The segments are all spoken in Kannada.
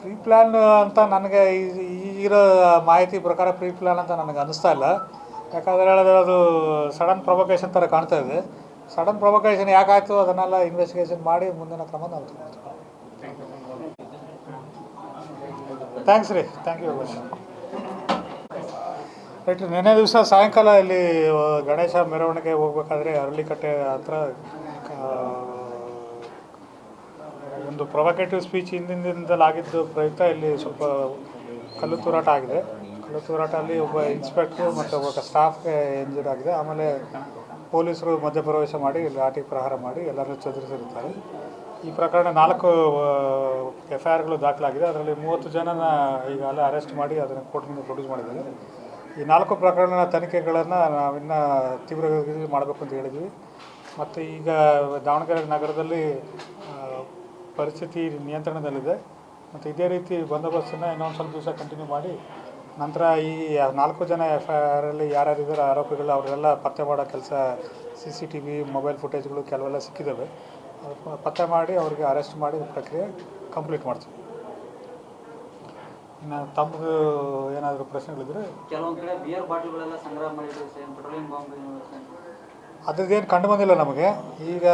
ಪ್ರೀ ಪ್ಲ್ಯಾನ್ ಅಂತ ನನಗೆ ಈಗಿರೋ ಮಾಹಿತಿ ಪ್ರಕಾರ ಪ್ರೀ ಪ್ಲ್ಯಾನ್ ಅಂತ ನನಗೆ ಅನಿಸ್ತಾ ಇಲ್ಲ. ಯಾಕಂದರೆ ಹೇಳಿದ್ರೆ ಅದು ಸಡನ್ ಪ್ರೊವೊಕೇಶನ್ ಥರ ಕಾಣ್ತಾ ಇದೆ. ಸಡನ್ ಪ್ರೊವೊಕೇಶನ್ ಯಾಕಾಯಿತು ಅದನ್ನೆಲ್ಲ ಇನ್ವೆಸ್ಟಿಗೇಷನ್ ಮಾಡಿ ಮುಂದಿನ ಕ್ರಮ ನಾವು ತಗೊಳ್ತೀವಿ ಥ್ಯಾಂಕ್ಸ್ ರೀ. Thank you very much right ನಿನ್ನೆ ದಿವಸ ಸಾಯಂಕಾಲ ಇಲ್ಲಿ, ಗಣೇಶ ಮೆರವಣಿಗೆ ಹೋಗ್ಬೇಕಾದ್ರೆ ಅರಳಿಕಟ್ಟೆ ಹತ್ರ ಒಂದು ಪ್ರೊವೊಕೇಟಿವ್ ಸ್ಪೀಚ್ ಹಿಂದಿಂದಲಾಗಿದ್ದು ಪ್ರಯುಕ್ತ ಇಲ್ಲಿ ಸ್ವಲ್ಪ ಕಲ್ಲು ತೂರಾಟ ಆಗಿದೆ. ಕಲ್ಲು ತೂರಾಟ ಅಲ್ಲಿ ಒಬ್ಬ ಇನ್ಸ್ಪೆಕ್ಟ್ರು ಮತ್ತು ಒಬ್ಬ ಸ್ಟಾಫ್ಗೆ ಇಂಜೂರ್ ಆಗಿದೆ. ಆಮೇಲೆ ಪೊಲೀಸರು ಮಧ್ಯಪ್ರವೇಶ ಮಾಡಿ ಲಾಠಿ ಪ್ರಹಾರ ಮಾಡಿ ಎಲ್ಲರೂ ಚದುರಿಸಿರುತ್ತಾರೆ. ಈ ಪ್ರಕರಣ ನಾಲ್ಕು ಎಫ್ ಐ ಆರ್ಗಳು ದಾಖಲಾಗಿದೆ. ಅದರಲ್ಲಿ ಮೂವತ್ತು ಜನನ ಈಗಾಗಲೇ ಅರೆಸ್ಟ್ ಮಾಡಿ, ಅದನ್ನು ಕೋರ್ಟ್ನಿಂದ ಪ್ರೊಡ್ಯೂಸ್ ಮಾಡಿದ್ದಾರೆ. ಈ ನಾಲ್ಕು ಪ್ರಕರಣ ತನಿಖೆಗಳನ್ನು ನಾವಿನ್ನು ತೀವ್ರಗತಿಯಲ್ಲಿ ಮಾಡಬೇಕು ಅಂತ ಹೇಳಿದ್ವಿ. ಮತ್ತು ಈಗ ದಾವಣಗೆರೆ ನಗರದಲ್ಲಿ ಪರಿಸ್ಥಿತಿ ನಿಯಂತ್ರಣದಲ್ಲಿದೆ. ಮತ್ತು ಇದೇ ರೀತಿ ಬಂದೋಬಸ್ತನ್ನು ಇನ್ನೊಂದು ಸ್ವಲ್ಪ ದಿವಸ ಕಂಟಿನ್ಯೂ ಮಾಡಿ ನಂತರ ಈ ನಾಲ್ಕು ಜನ ಎಫ್ ಐ ಆರಲ್ಲಿ ಯಾರ್ಯಾರಿದ್ದಾರೆ, ಆರೋಪಿಗಳು ಅವರೆಲ್ಲ ಪತ್ತೆ ಮಾಡೋ ಕೆಲಸ C C T V mobile ಫುಟೇಜ್ಗಳು ಕೆಲವೆಲ್ಲ ಸಿಕ್ಕಿದ್ದಾವೆ ಪತ್ತೆ ಮಾಡಿ ಅವ್ರಿಗೆ ಅರೆಸ್ಟ್ ಮಾಡಿ ಪ್ರಕ್ರಿಯೆ ಕಂಪ್ಲೀಟ್ ಮಾಡ್ತೀವಿ. ಇನ್ನು ತಮ್ಮದು ಏನಾದರೂ ಪ್ರಶ್ನೆಗಳಿದ್ರೆ ಕೆಲವೊಂದು ಕಡೆ ಬಿಯರ್ ಬಾಟ್ಲ್ಗಳೆಲ್ಲ ಸಂಗ್ರಹ ಮಾಡಿದ್ರು ಪೆಟ್ರೋಲಿಯಂ ಬಾಂಬ್ ಅದ್ರದ್ದೇನು ಕಂಡು ಬಂದಿಲ್ಲ ನಮಗೆ. ಈಗ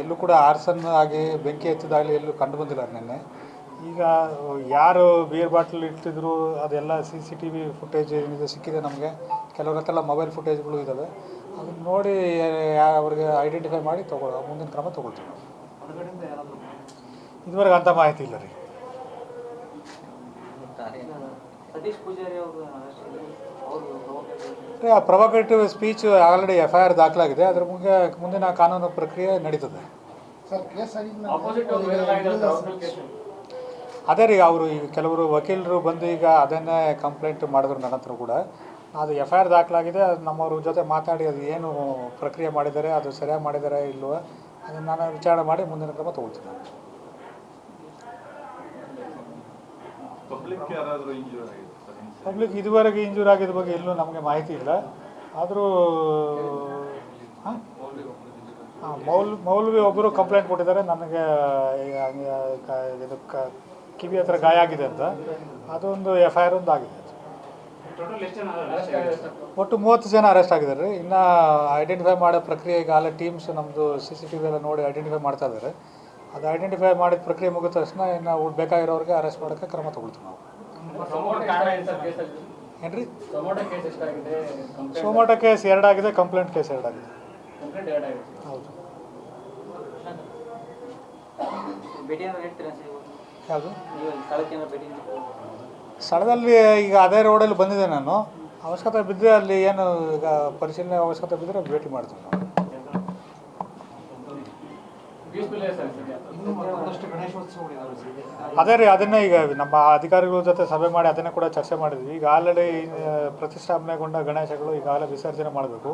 ಎಲ್ಲೂ ಕೂಡ ಆರ್ಸನ್ ಆಗಿ ಬೆಂಕಿ ಹಚ್ಚಿದಾಗಲಿ ಎಲ್ಲೂ ಕಂಡು ಬಂದಿಲ್ಲ ನಿನ್ನೆ. ಈಗ ಯಾರು ಬಿಯರ್ ಬಾಟ್ಲ್ ಇಟ್ಟಿದ್ರು, ಅದೆಲ್ಲ C C T V footage ಏನಿದೆ ಸಿಕ್ಕಿದೆ ನಮಗೆ. ಕೆಲವ್ರ ಹತ್ರ ಎಲ್ಲ ಮೊಬೈಲ್ ಫುಟೇಜ್ಗಳು ಇದ್ದಾವೆ ಅದನ್ನ ನೋಡಿ ಅವ್ರಿಗೆ ಐಡೆಂಟಿಫೈ ಮಾಡಿ ತೊಗೊಳ್ಳೋ ಮುಂದಿನ ಕ್ರಮ ತೊಗೊಳ್ತೀವಿ. ಇದುವರೆಗೆ ಅಂಥ ಮಾಹಿತಿ ಇಲ್ಲ ರೀ. Provocative speech already F I R ದಾಖಲಾಗಿದೆ. ಅದ್ರ ಮುಂದೆ ಮುಂದಿನ ಕಾನೂನು ಪ್ರಕ್ರಿಯೆ ನಡೀತದೆ. ಸರ್ ಕೇಸ್ ಆಗಿದ್ದು ಅದೇ ರೀ ಅವರು ಈಗ ಕೆಲವರು ವಕೀಲರು ಬಂದು ಈಗ ಅದನ್ನೇ ಕಂಪ್ಲೇಂಟ್ ಮಾಡಿದ್ರು ನನ್ನ ಹತ್ರ ಕೂಡ. ಅದು ಎಫ್ ಐ ಆರ್ ದಾಖಲಾಗಿದೆ ಅದು ನಮ್ಮವ್ರ ಜೊತೆ ಮಾತಾಡಿ ಅದು ಏನು ಪ್ರಕ್ರಿಯೆ ಮಾಡಿದ್ದಾರೆ ಅದು ಸರಿಯಾಗಿ ಮಾಡಿದ್ದಾರೆ ಇಲ್ವೋ ಅದನ್ನು ನಾನು ವಿಚಾರಣೆ ಮಾಡಿ ಮುಂದಿನ ಕ್ರಮ ತೊಗೊಳ್ತೀನಿ ನಾನು ಪಬ್ಲಿಕ್ ಯಾರಾದರೂ ಇಂಜೂರ್ ಆಗಿದೆ ಸರ್ ಪಬ್ಲಿಕ್ ಇದುವರೆಗೆ ಇಂಜೂರ್ ಆಗಿದ ಬಗ್ಗೆ ಎಲ್ಲೂ ನಮಗೆ ಮಾಹಿತಿ ಇಲ್ಲ. ಆದರೂ ಹಾಂ? ಮೌಲ್ ಮೌಲ್ವಿ ಒಬ್ಬರು ಕಂಪ್ಲೇಂಟ್ ಕೊಟ್ಟಿದ್ದಾರೆ. ನನಗೆ ಇದು ಕ ಕಿವಿ ಹತ್ರ ಗಾಯ ಆಗಿದೆ ಅಂತ. ಅದೊಂದು ಎಫ್ ಐ ಆರ್ ಒಂದು ಆಗಿದೆ. ಒಟ್ಟು ಮೂವತ್ತು ಜನ ಅರೆಸ್ಟ್ ಆಗಿದ್ದಾರೆ? ರೀ ಇನ್ನು ಐಡೆಂಟಿಫೈ ಮಾಡೋ ಪ್ರಕ್ರಿಯೆ ಈಗ ಅಲ್ಲ ಟೀಮ್ಸ್ ನಮ್ಮದು ಸಿ ಸಿ ಟಿ ವಿ ಎಲ್ಲ ನೋಡಿ ಐಡೆಂಟಿಫೈ ಮಾಡ್ತಾ ಇದ್ದಾರೆ. ಅದು ಐಡೆಂಟಿಫೈ ಮಾಡಿದ ಪ್ರಕ್ರಿಯೆ ಮುಗಿದ ತಕ್ಷಣ ಇನ್ನು ಉಳ್ ಬೇಕಾಗಿರೋರಿಗೆ ಅರೆಸ್ಟ್ ಮಾಡೋಕ್ಕೆ ಕ್ರಮ ತೊಗೊಳ್ತೀವಿ ನಾವು. ಏನ್ರಿ? ಸೋಮೋಟ ಕೇಸ್ ಎರಡಾಗಿದೆ ಕಂಪ್ಲೇಂಟ್ ಕೇಸ್ ಎರಡಾಗಿದೆ ಹೌದು? ಯಾವುದು? ಸ್ಥಳದಲ್ಲಿ ಈಗ ಅದೇ ರೋಡಲ್ಲಿ ಬಂದಿದ್ದೆ ನಾನು. ಅವಶ್ಯಕತೆ ಬಿದ್ದರೆ ಅಲ್ಲಿ ಏನು ಈಗ ಪರಿಶೀಲನೆ ಅವಶ್ಯಕತೆ ಬಿದ್ದರೆ ಭೇಟಿ ಮಾಡ್ತೀವಿ ನಾವು. ಅದೇ ರೀ ಅದನ್ನೇ ಈಗ ನಮ್ಮ ಅಧಿಕಾರಿಗಳ ಜೊತೆ ಸಭೆ ಮಾಡಿ ಅದನ್ನೇ ಕೂಡ ಚರ್ಚೆ ಮಾಡಿದ್ವಿ. ಈಗ ಆಲ್ರೆಡಿ ಪ್ರತಿಷ್ಠಾಪನೆಗೊಂಡ ಗಣೇಶಗಳು ಈಗಾಗಲೇ ವಿಸರ್ಜನೆ ಮಾಡಬೇಕು.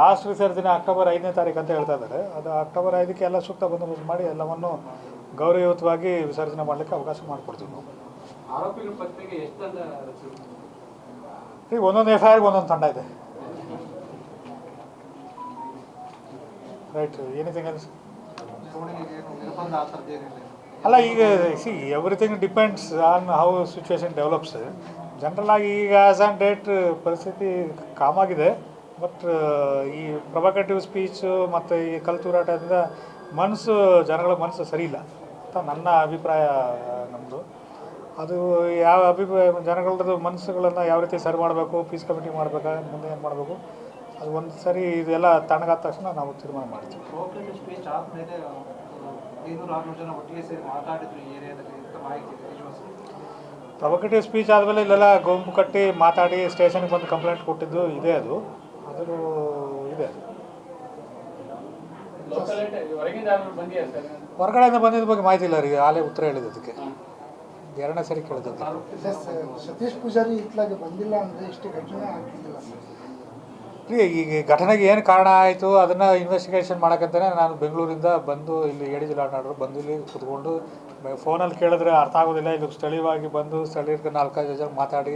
ಲಾಸ್ಟ್ ವಿಸರ್ಜನೆ ಅಕ್ಟೋಬರ್ ಐದನೇ ತಾರೀಕು ಅಂತ ಹೇಳ್ತಾ ಇದ್ದಾರೆ. ಅದು ಅಕ್ಟೋಬರ್ ಐದಕ್ಕೆ ಎಲ್ಲ ಸೂಕ್ತ ಬಂದೋಬಸ್ತ್ ಮಾಡಿ ಎಲ್ಲವನ್ನು ಗೌರವಯುತವಾಗಿ ವಿಸರ್ಜನೆ ಮಾಡಲಿಕ್ಕೆ ಅವಕಾಶ ಮಾಡಿಕೊಡ್ತೀವಿ ನಾವು? ಈಗ ಒಂದೊಂದು ಎಫ್ ಐ ಆರ್ಗೆ ಒಂದೊಂದು ತಂಡ ಇದೆ. ರೈಟ್ ಎನಿಥಿಂಗ್ ಎಲ್ಸ್ ಏನು ಆ ಥರದ್ದು ಏನಿಲ್ಲ ಅಲ್ಲ ಈಗ see everything depends on how situation develops general ಆಗಿ ಈಗ ಆ್ಯಸ್ ಆನ್ ಡೇಟ್ ಪರಿಸ್ಥಿತಿ ಕಾಮಾಗಿದೆ ಬಟ್ ಈ ಪ್ರೊವೊಕೇಟಿವ್ ಸ್ಪೀಚು ಮತ್ತು ಈ ಕಲ್ತೂರಾಟದಿಂದ ಮನಸ್ಸು ಜನಗಳ ಮನಸ್ಸು ಸರಿ ಇಲ್ಲ. ಅಂತ ನನ್ನ ಅಭಿಪ್ರಾಯ ನಮ್ಮದು ಅದು ಯಾವ ಅಭಿಪ್ರಾಯ ಜನಗಳದ್ದು ಮನಸ್ಸುಗಳನ್ನು ಯಾವ ರೀತಿ ಸರಿ ಮಾಡಬೇಕು ಪೀಸ್ ಕಮಿಟಿ ಮಾಡಬೇಕಾ ಮುಂದೆ ಏನು ಮಾಡಬೇಕು ಅದು ಒಂದು ಸರಿ ಇದೆಲ್ಲ ತಣ್ಣಗಾದ ತಕ್ಷಣ ನಾವು ತೀರ್ಮಾನ ಮಾಡ್ತೀವಿ. ಐನೂರು ಆರುನೂರು ಜನ ಒಟ್ಟಿಗೆ ಸೇರಿ ಮಾತಾಡಿದ್ರು ಈ ಏರಿಯಾದಲ್ಲಿ ಅಂತ ಮಾಹಿತಿ ಇದೆ. ಪ್ರೊವೊಕೇಟಿವ್ ಸ್ಪೀಚ್ ಆದಮೇಲೆ ಇಲ್ಲೆಲ್ಲ ಗುಂಪು ಕಟ್ಟಿ ಮಾತಾಡಿ ಸ್ಟೇಷನ್ಗೆ ಬಂದು ಕಂಪ್ಲೇಂಟ್ ಕೊಟ್ಟಿದ್ದು ಇದೆ ಅದು. ಅದ್ರ ಇದೆ ಅದು. ಸರ್? ಹೊರಗಡೆಯಿಂದ ಬಂದಿದ್ದ ಬಗ್ಗೆ ಮಾಹಿತಿ ಇಲ್ಲ ರೀ ಆಲೇ ಉತ್ತರ ಹೇಳಿದ ಅದಕ್ಕೆ. ಎರಡನೇ ಸರಿ ಕೇಳಿದ್ರು ಸತೀಶ್ ಪೂಜಾರಿ ಇತ್ಲಾಗೆ ಬಂದಿಲ್ಲ ಅಂದರೆ ಇಷ್ಟು ಘಟನೆ ಆಗ್ತಿದ್ದಿಲ್ಲ ಈಗ ಘಟನೆಗೆ ಏನು ಕಾರಣ ಆಯಿತು? ಅದನ್ನು ಇನ್ವೆಸ್ಟಿಗೇಷನ್ ಮಾಡೋಕ್ಕಂತಾನೆ ನಾನು ಬೆಂಗಳೂರಿಂದ ಬಂದು ಇಲ್ಲಿ ಏಡಿ ಜಿಲ್ಲಾಡಳಿತರು ಬಂದು ಇಲ್ಲಿ ಕುತ್ಕೊಂಡು ಫೋನಲ್ಲಿ ಕೇಳಿದ್ರೆ ಅರ್ಥ ಆಗೋದಿಲ್ಲ. ಇದು ಸ್ಥಳೀಯವಾಗಿ ಬಂದು ಸ್ಥಳೀಯರಿಗೆ ನಾಲ್ಕೈದು ಜನ ಮಾತಾಡಿ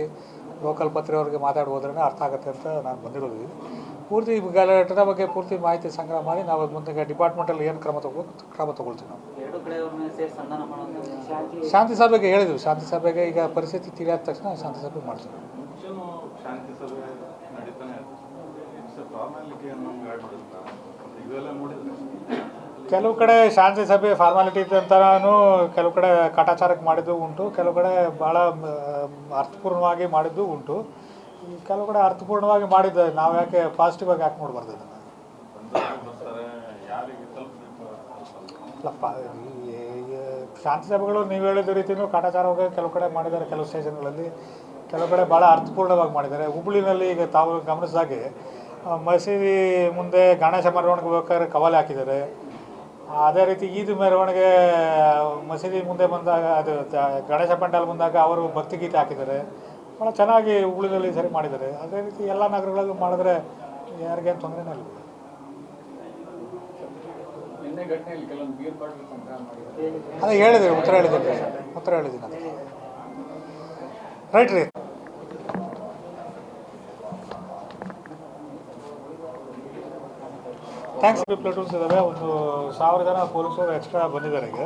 ಲೋಕಲ್ ಪತ್ರಿಕೆಯವ್ರಿಗೆ ಮಾತಾಡಿ ಹೋದ್ರೆ ಅರ್ಥ ಆಗುತ್ತೆ ಅಂತ ನಾನು ಬಂದಿರೋದು. ಪೂರ್ತಿ ಈಗ ಘಟನೆ ಬಗ್ಗೆ ಪೂರ್ತಿ ಮಾಹಿತಿ ಸಂಗ್ರಹ ಮಾಡಿ ನಾವು ಮುಂದೆ ಡಿಪಾರ್ಟ್ಮೆಂಟಲ್ಲಿ ಏನು ಕ್ರಮ ತಗೋ ಕ್ರಮ ತಗೊಳ್ತೀವಿ ನಾವು. ಎರಡು ಕಡೆ ಅವ್ರ ಮೇಲೆ ಮಾಡೋದು ಶಾಂತಿ ಸಭೆಗೆ ಹೇಳಿದ್ವಿ. ಶಾಂತಿ ಸಭೆಗೆ ಈಗ ಪರಿಸ್ಥಿತಿ ತಿಳಿಯಾದ ತಕ್ಷಣ ಶಾಂತಿ ಸಭೆ ಮಾಡ್ತೀವಿ. ಮುಂಚೆನೂ ಶಾಂತಿ ಸಭೆ ಕೆಲವು ಕಡೆ ಶಾಂತಿ ಸಭೆ ಫಾರ್ಮಾಲಿಟಿ ಅಂತಾನು ಕೆಲವು ಕಡೆ ಕಾಟಾಚಾರಕ್ಕೆ ಮಾಡಿದ್ದು ಉಂಟು, ಕೆಲವು ಕಡೆ ಭಾಳ ಅರ್ಥಪೂರ್ಣವಾಗಿ ಮಾಡಿದ್ದು ಉಂಟು. ಕೆಲವು ಕಡೆ ಅರ್ಥಪೂರ್ಣವಾಗಿ ಮಾಡಿದ್ದು, ನಾವು ಯಾಕೆ ಪಾಸಿಟಿವ್ ಆಗಿ ಯಾಕೆ ನೋಡ್ಬಾರ್ದು ಅದನ್ನು? ಶಾಂತಿ ಸಭೆಗಳು ನೀವು ಹೇಳಿದ ರೀತಿಯೂ ಕಾಟಾಚಾರವಾಗಿ ಕೆಲವು ಕಡೆ ಮಾಡಿದ್ದಾರೆ ಕೆಲವು ಸ್ಟೇಷನ್ಗಳಲ್ಲಿ ಕೆಲವು ಕಡೆ ಭಾಳ ಅರ್ಥಪೂರ್ಣವಾಗಿ ಮಾಡಿದ್ದಾರೆ. ಹುಬ್ಳಿನಲ್ಲಿ ಈಗ ತಾವು ಗಮನಿಸಿದಾಗೆ ಮಸೀದಿ ಮುಂದೆ ಗಣೇಶ ಮೆರವಣಿಗೆ ಬೇಕಾದ್ರೆ ಕವಲೆ ಹಾಕಿದ್ದಾರೆ. ಅದೇ ರೀತಿ ಈದ್ ಮೆರವಣಿಗೆ ಮಸೀದಿ ಮುಂದೆ ಬಂದಾಗ ಅದು ಗಣೇಶ ಪಂಡಾಲ್ ಬಂದಾಗ ಅವರು ಭಕ್ತಿಗೀತೆ ಹಾಕಿದ್ದಾರೆ. ಭಾಳ ಚೆನ್ನಾಗಿ ಹುಬ್ಳಿನಲ್ಲಿ ಸರಿ ಮಾಡಿದ್ದಾರೆ. ಅದೇ ರೀತಿ ಎಲ್ಲ ನಗರಗಳಲ್ಲೂ ಮಾಡಿದ್ರೆ ಯಾರಿಗೇನು ತೊಂದರೆನೇ ಇಲ್ಲ. ಅದೇ ಹೇಳಿದೆ ಉತ್ತರ ಹೇಳಿದ್ದೀನಿ ಉತ್ತರ ಹೇಳಿದ್ದೀನಿ ರೈಟ್ ರೀ ಥ್ಯಾಂಕ್ಸ್ ಇದಾವೆ. ಒಂದು ಸಾವಿರ ಜನ ಪೊಲೀಸರು ಎಕ್ಸ್ಟ್ರಾ ಬಂದಿದ್ದಾರೆ ಈಗ.